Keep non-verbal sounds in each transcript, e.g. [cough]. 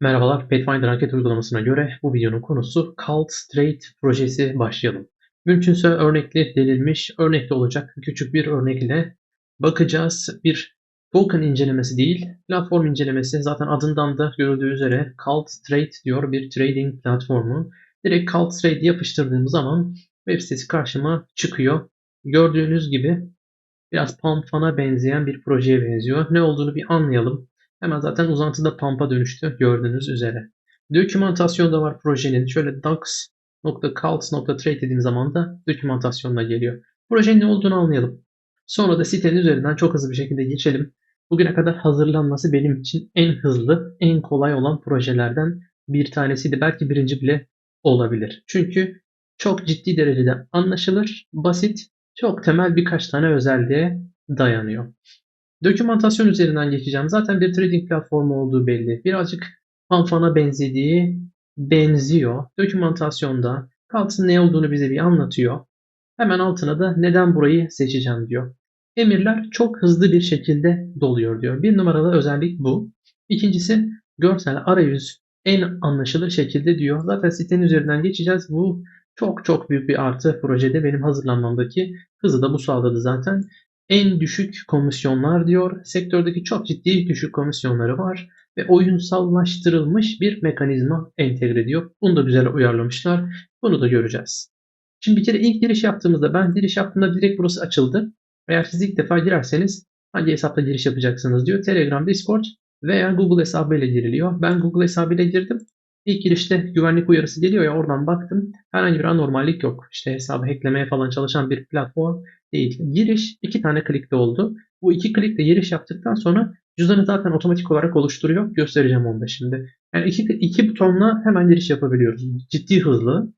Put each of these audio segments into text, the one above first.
Merhabalar, Pathfinder anket uygulamasına göre bu videonun konusu Cult Trade projesi başlayalım. Mümkünse örnekli denilmiş, örnekli olacak küçük bir örnek ile bakacağız. Bir token incelemesi değil, platform incelemesi. Zaten adından da görüldüğü üzere Cult Trade diyor bir trading platformu. Direkt Cult Trade yapıştırdığım zaman web sitesi karşıma çıkıyor. Gördüğünüz gibi biraz Pumpfan'a benzeyen bir projeye benziyor. Ne olduğunu bir anlayalım. Hemen zaten uzantıda Pump'a dönüştü gördüğünüz üzere. Dokümantasyon da var projenin. Şöyle docs.cults.trade dediğim zaman da dokümantasyonuna geliyor. Projenin ne olduğunu anlayalım. Sonra da sitenin üzerinden çok hızlı bir şekilde geçelim. Bugüne kadar hazırlanması benim için en hızlı, en kolay olan projelerden bir tanesiydi. Belki birinci bile olabilir. Çünkü çok ciddi derecede anlaşılır, basit, çok temel birkaç tane özelliğe dayanıyor. Dokümantasyon üzerinden geçeceğim. Zaten bir trading platformu olduğu belli. Birazcık Hanfan'a benzediği benziyor. Dokümantasyonda Kalt'ın ne olduğunu bize bir anlatıyor. Hemen altına da neden burayı seçeceğim diyor. Emirler çok hızlı bir şekilde doluyor diyor. Bir numaralı özellik bu. İkincisi görsel arayüz en anlaşılır şekilde diyor. Zaten sitenin üzerinden geçeceğiz. Bu çok çok büyük bir artı projede benim hazırlanmamdaki hızı da bu sağladı zaten. En düşük komisyonlar diyor. Sektördeki çok ciddi düşük komisyonları var ve oyunsallaştırılmış bir mekanizma entegre ediyor. Bunu da güzel uyarlamışlar. Bunu da göreceğiz. Şimdi bir kere ilk giriş yaptığımızda ben giriş yaptığımda direkt burası açıldı. Eğer siz ilk defa girerseniz hangi hesapla giriş yapacaksınız diyor. Telegram, Discord veya Google hesabıyla giriliyor. Ben Google hesabıyla girdim. İlk girişte güvenlik uyarısı geliyor ya oradan baktım. Herhangi bir anormallik yok. İşte hesabı hacklemeye falan çalışan bir platform değil. Giriş iki tane klikte oldu. Bu iki klikle giriş yaptıktan sonra cüzdanı zaten otomatik olarak oluşturuyor. Göstereceğim onu da şimdi. Yani iki, iki butonla hemen giriş yapabiliyoruz. Ciddi hızlı.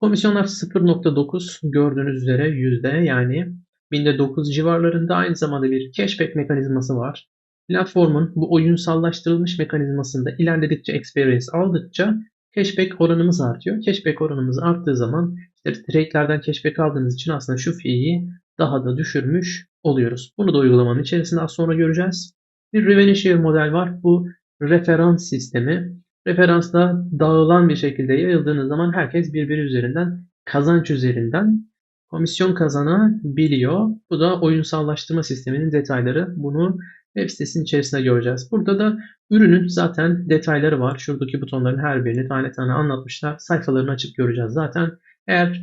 Komisyonlar 0.9 gördüğünüz üzere yüzde yani binde 9 civarlarında aynı zamanda bir cashback mekanizması var. Platformun bu oyunsallaştırılmış mekanizmasında ilerledikçe experience aldıkça cashback oranımız artıyor. Cashback oranımız arttığı zaman işte trade'lerden cashback aldığınız için aslında şu fiyi daha da düşürmüş oluyoruz. Bunu da uygulamanın içerisinde az sonra göreceğiz. Bir revenue share model var. Bu referans sistemi. Referansla dağılan bir şekilde yayıldığınız zaman herkes birbiri üzerinden kazanç üzerinden komisyon kazanabiliyor. Bu da oyunsallaştırma sisteminin detayları. Bunu web sitesinin içerisinde göreceğiz. Burada da ürünün zaten detayları var. Şuradaki butonların her birini tane tane anlatmışlar. Sayfalarını açıp göreceğiz zaten. Eğer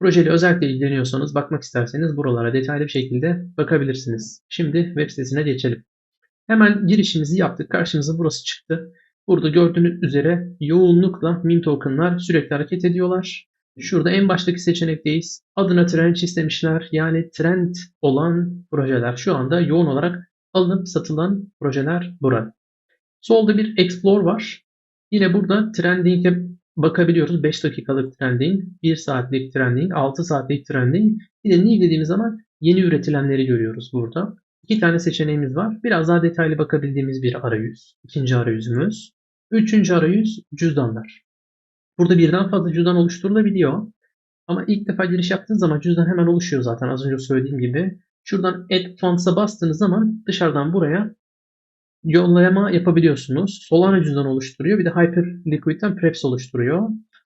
projeyle özellikle ilgileniyorsanız bakmak isterseniz buralara detaylı bir şekilde bakabilirsiniz. Şimdi web sitesine geçelim. Hemen girişimizi yaptık. Karşımıza burası çıktı. Burada gördüğünüz üzere yoğunlukla meme tokenlar sürekli hareket ediyorlar. Şurada en baştaki seçenekteyiz. Adına trend istemişler. Yani trend olan projeler şu anda yoğun olarak alınıp satılan projeler burada. Solda bir Explore var. Yine burada trending'e bakabiliyoruz. 5 dakikalık trending, 1 saatlik trending, 6 saatlik trending. Bir de new dediğimiz zaman yeni üretilenleri görüyoruz burada. İki tane seçeneğimiz var. Biraz daha detaylı bakabildiğimiz bir arayüz. İkinci arayüzümüz. Üçüncü arayüz cüzdanlar. Burada birden fazla cüzdan oluşturulabiliyor. Ama ilk defa giriş yaptığınız zaman cüzdan hemen oluşuyor zaten az önce söylediğim gibi. Şuradan Add Funds'a bastığınız zaman dışarıdan buraya yollama yapabiliyorsunuz. Solana cüzdan oluşturuyor. Bir de Hyperliquid'den Preps oluşturuyor.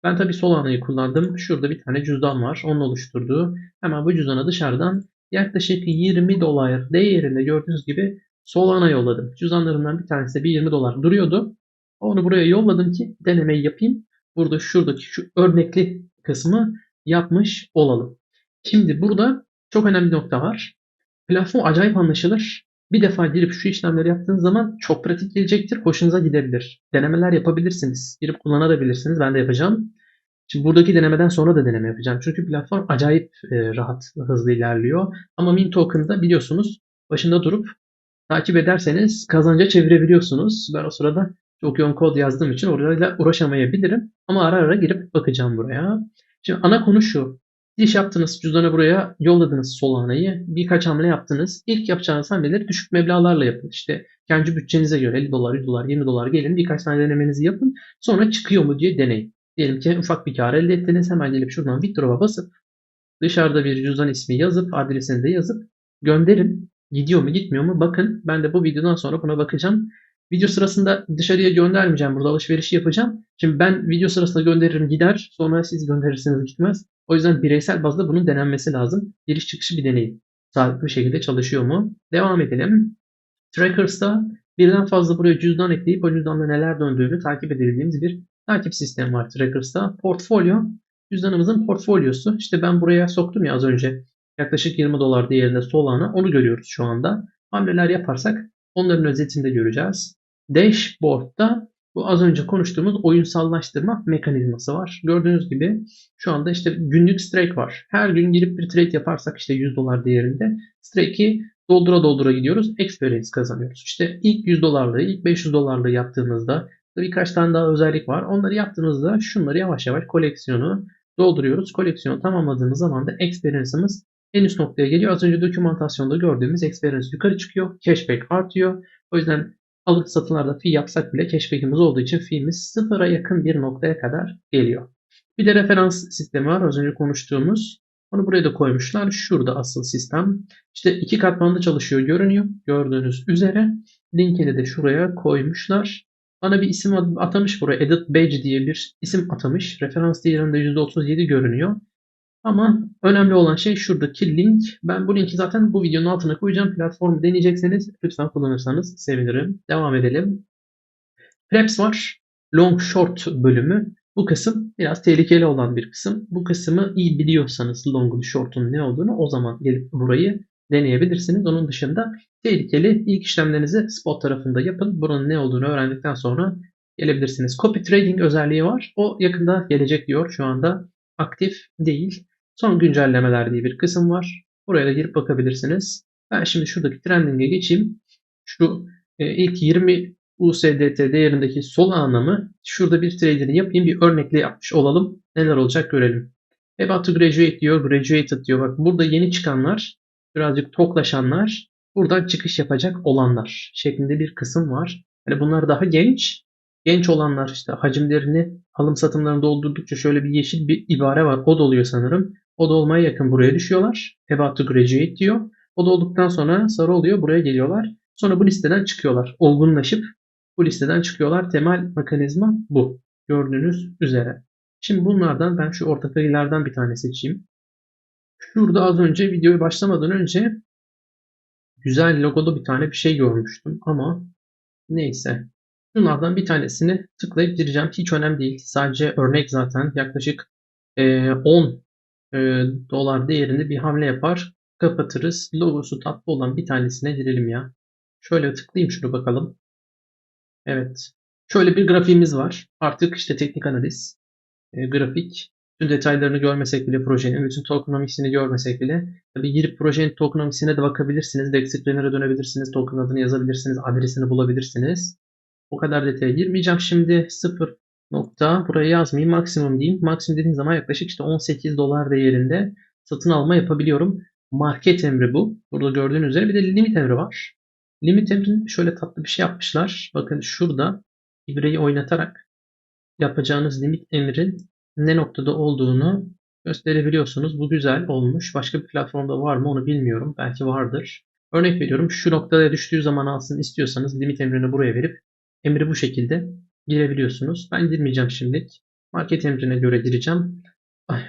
Ben tabi Solana'yı kullandım. Şurada bir tane cüzdan var. Onun oluşturduğu. Hemen bu cüzdana dışarıdan yaklaşık 20 dolar değerinde gördüğünüz gibi Solana yolladım. Cüzdanlarımdan bir tanesi bir 20 dolar duruyordu. Onu buraya yolladım ki denemeyi yapayım. Burada şuradaki şu örnekli kısmı yapmış olalım. Şimdi burada çok önemli bir nokta var. Platform acayip anlaşılır. Bir defa girip şu işlemleri yaptığınız zaman çok pratik gelecektir. Hoşunuza gidebilir. Denemeler yapabilirsiniz. Girip kullanabilirsiniz. Ben de yapacağım. Şimdi buradaki denemeden sonra da deneme yapacağım. Çünkü platform acayip e, rahat, hızlı ilerliyor. Ama Mint Token'da biliyorsunuz başında durup takip ederseniz kazanca çevirebiliyorsunuz. Ben o sırada çok yoğun kod yazdığım için orayla uğraşamayabilirim. Ama ara ara girip bakacağım buraya. Şimdi ana konu şu. Giriş yaptınız cüzdanı buraya yolladınız Solana'yı. Birkaç hamle yaptınız. İlk yapacağınız hamleleri düşük meblağlarla yapın. İşte kendi bütçenize göre 50 dolar, 100 dolar, 20 dolar gelin birkaç tane denemenizi yapın. Sonra çıkıyor mu diye deneyin. Diyelim ki ufak bir kar elde ettiniz. Hemen gelip şuradan withdraw'a basıp dışarıda bir cüzdan ismi yazıp adresini de yazıp gönderin. Gidiyor mu gitmiyor mu bakın. Ben de bu videodan sonra buna bakacağım. Video sırasında dışarıya göndermeyeceğim. Burada alışverişi yapacağım. Şimdi ben video sırasında gönderirim gider. Sonra siz gönderirseniz gitmez. O yüzden bireysel bazda bunun denenmesi lazım. Giriş çıkışı bir deneyin. Sağlıklı bir şekilde çalışıyor mu? Devam edelim. Trackers'ta birden fazla buraya cüzdan ekleyip o cüzdanda neler döndüğünü takip edebildiğimiz bir takip sistemi var Trackers'ta. Portfolyo cüzdanımızın portfolyosu. İşte ben buraya soktum ya az önce yaklaşık 20 dolar değerinde Solana onu görüyoruz şu anda. Hamleler yaparsak onların özetini de göreceğiz. Dashboard'da bu az önce konuştuğumuz oyunsallaştırma mekanizması var. Gördüğünüz gibi şu anda işte günlük stake var. Her gün girip bir trade yaparsak işte 100 dolar değerinde stake'i doldura doldura gidiyoruz. Experience kazanıyoruz. İşte ilk 100 dolarlığı, ilk 500 dolarlığı yaptığımızda birkaç tane daha özellik var. Onları yaptığımızda şunları yavaş yavaş koleksiyonu dolduruyoruz. Koleksiyonu tamamladığımız zaman da experience'ımız en üst noktaya geliyor. Az önce dokümantasyonda gördüğümüz experience yukarı çıkıyor. Cashback artıyor. O yüzden alıp satımlarda fee yapsak bile cashback'imiz olduğu için fee'miz sıfıra yakın bir noktaya kadar geliyor. Bir de referans sistemi var. Az önce konuştuğumuz. Onu buraya da koymuşlar. Şurada asıl sistem. İşte iki katmanlı çalışıyor görünüyor. Gördüğünüz üzere. Linkini de şuraya koymuşlar. Bana bir isim atamış buraya. Edit Badge diye bir isim atamış. Referans değerinde %37 görünüyor. Ama önemli olan şey şuradaki link. Ben bu linki zaten bu videonun altına koyacağım. Platformu deneyecekseniz lütfen kullanırsanız sevinirim. Devam edelim. Preps var. Long short bölümü. Bu kısım biraz tehlikeli olan bir kısım. Bu kısmı iyi biliyorsanız long'un short'un ne olduğunu o zaman gelip burayı deneyebilirsiniz. Onun dışında tehlikeli ilk işlemlerinizi spot tarafında yapın. Buranın ne olduğunu öğrendikten sonra gelebilirsiniz. Copy trading özelliği var. O yakında gelecek diyor. Şu anda aktif değil. Son güncellemeler diye bir kısım var. Buraya da girip bakabilirsiniz. Ben şimdi şuradaki trending'e geçeyim. Şu e, ilk 20 USDT değerindeki sol anlamı şurada bir trader'i yapayım bir örnekle yapmış olalım. Neler olacak görelim. About to graduate diyor. Graduated diyor. Bak burada yeni çıkanlar birazcık toklaşanlar buradan çıkış yapacak olanlar şeklinde bir kısım var. Yani bunlar daha genç. Genç olanlar işte hacimlerini alım satımlarını doldurdukça şöyle bir yeşil bir ibare var. O doluyor sanırım. O da olmaya yakın buraya düşüyorlar. About to graduate diyor. O da olduktan sonra sarı oluyor. Buraya geliyorlar. Sonra bu listeden çıkıyorlar. Olgunlaşıp bu listeden çıkıyorlar. Temel mekanizma bu. Gördüğünüz üzere. Şimdi bunlardan ben şu ortaklardan bir tane seçeyim. Şurada az önce videoyu başlamadan önce güzel logolu bir tane bir şey görmüştüm ama neyse. Bunlardan bir tanesini tıklayıp gireceğim. Hiç önemli değil. Sadece örnek zaten. Yaklaşık 10 dolar değerinde bir hamle yapar. Kapatırız. Logosu tatlı olan bir tanesine girelim ya. Şöyle tıklayayım şunu bakalım. Evet. Şöyle bir grafiğimiz var. Artık işte teknik analiz, e, grafik, bütün detaylarını görmesek bile projenin, bütün tokenomics'ini görmesek bile tabii girip projenin tokenomics'ine de bakabilirsiniz. Backscreener'a dönebilirsiniz. Token adını yazabilirsiniz. Adresini bulabilirsiniz. O kadar detaya girmeyeceğim şimdi. 0 nokta buraya yazmayayım. Maksimum diyeyim. Maksimum dediğim zaman yaklaşık işte 18 dolar değerinde satın alma yapabiliyorum. Market emri bu. Burada gördüğünüz üzere bir de limit emri var. Limit emrin şöyle tatlı bir şey yapmışlar. Bakın şurada ibreyi oynatarak yapacağınız limit emrin ne noktada olduğunu gösterebiliyorsunuz. Bu güzel olmuş. Başka bir platformda var mı onu bilmiyorum. Belki vardır. Örnek veriyorum şu noktada düştüğü zaman alsın istiyorsanız limit emrini buraya verip emri bu şekilde girebiliyorsunuz. Ben girmeyeceğim şimdilik. Market emrine göre gireceğim.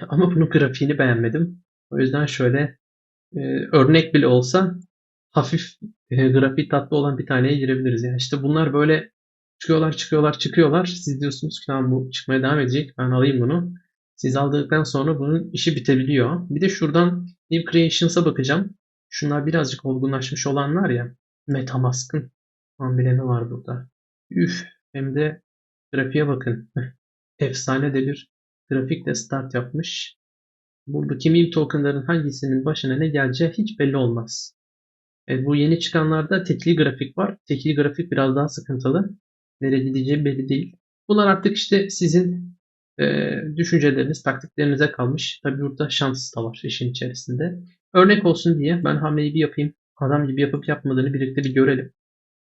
Ama bunun grafiğini beğenmedim. O yüzden şöyle e, örnek bile olsa hafif e, grafiği tatlı olan bir taneye girebiliriz. Yani işte bunlar böyle çıkıyorlar çıkıyorlar çıkıyorlar. Siz diyorsunuz ki tamam bu çıkmaya devam edecek. Ben alayım bunu. Siz aldıktan sonra bunun işi bitebiliyor. Bir de şuradan New Creations'a bakacağım. Şunlar birazcık olgunlaşmış olanlar ya. Metamask'ın amblemi var burada. Üf. Hem de grafiğe bakın. [laughs] Efsane de bir grafikle start yapmış. Buradaki meme tokenların hangisinin başına ne geleceği hiç belli olmaz. Evet, bu yeni çıkanlarda tekli grafik var. Tekli grafik biraz daha sıkıntılı. Nereye gideceği belli değil. Bunlar artık işte sizin e, düşünceleriniz, taktiklerinize kalmış. Tabi burada şans da var işin içerisinde. Örnek olsun diye ben hamleyi bir yapayım. Adam gibi yapıp yapmadığını birlikte bir görelim.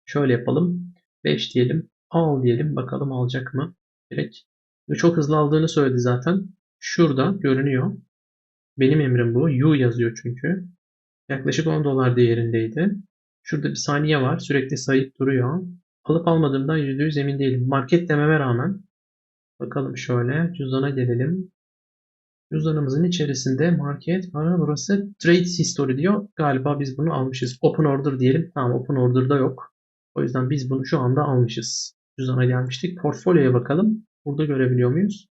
Şöyle yapalım. 5 diyelim. Al diyelim. Bakalım alacak mı? Direkt. Çok hızlı aldığını söyledi zaten. Şurada görünüyor. Benim emrim bu. U yazıyor çünkü. Yaklaşık 10 dolar değerindeydi. Şurada bir saniye var. Sürekli sayıp duruyor. alıp almadığımdan %100 emin değilim. Market dememe rağmen bakalım şöyle cüzdana gelelim. Cüzdanımızın içerisinde market para burası trade history diyor. Galiba biz bunu almışız. Open order diyelim. Tamam open order'da yok. O yüzden biz bunu şu anda almışız. Cüzdana gelmiştik. Portfolyoya bakalım. Burada görebiliyor muyuz?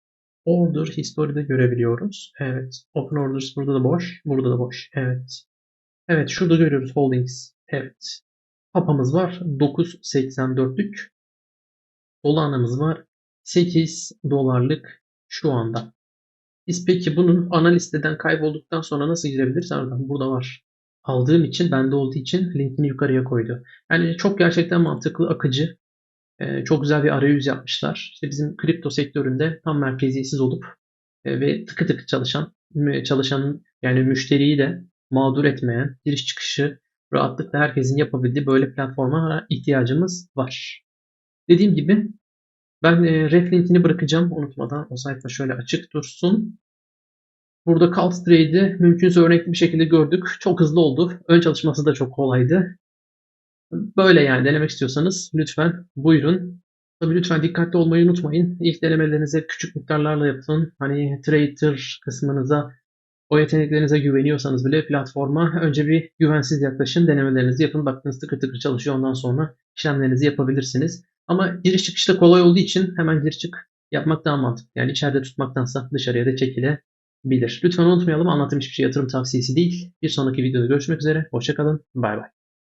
Order history'de görebiliyoruz. Evet. Open orders burada da boş. Burada da boş. Evet. Evet şurada görüyoruz holdings. Evet. Papamız var. 9.84'lük. Dolanımız var. 8 dolarlık şu anda. Biz peki bunun ana listeden kaybolduktan sonra nasıl girebiliriz? Oradan burada var. Aldığım için, bende olduğu için linkini yukarıya koydu. Yani çok gerçekten mantıklı, akıcı. Ee, çok güzel bir arayüz yapmışlar. İşte bizim kripto sektöründe tam merkeziyetsiz olup e, ve tıkı tıkı çalışan, çalışanın yani müşteriyi de mağdur etmeyen, giriş çıkışı rahatlıkla herkesin yapabildiği böyle platforma ihtiyacımız var. Dediğim gibi ben e, ref linkini bırakacağım unutmadan o sayfa şöyle açık dursun. Burada Cult Trade'i mümkünse örnekli bir şekilde gördük. Çok hızlı oldu. Ön çalışması da çok kolaydı. Böyle yani denemek istiyorsanız lütfen buyurun. Tabii lütfen dikkatli olmayı unutmayın. İlk denemelerinizi küçük miktarlarla yapın. Hani trader kısmınıza o yeteneklerinize güveniyorsanız bile platforma önce bir güvensiz yaklaşın. Denemelerinizi yapın. Baktığınız tıkır tıkır çalışıyor. Ondan sonra işlemlerinizi yapabilirsiniz. Ama giriş çıkışta kolay olduğu için hemen gir çık yapmak daha mantıklı. Yani içeride tutmaktansa dışarıya da çekilebilir. Lütfen unutmayalım anlattığım hiçbir şey yatırım tavsiyesi değil. Bir sonraki videoda görüşmek üzere. Hoşçakalın. Bay bay.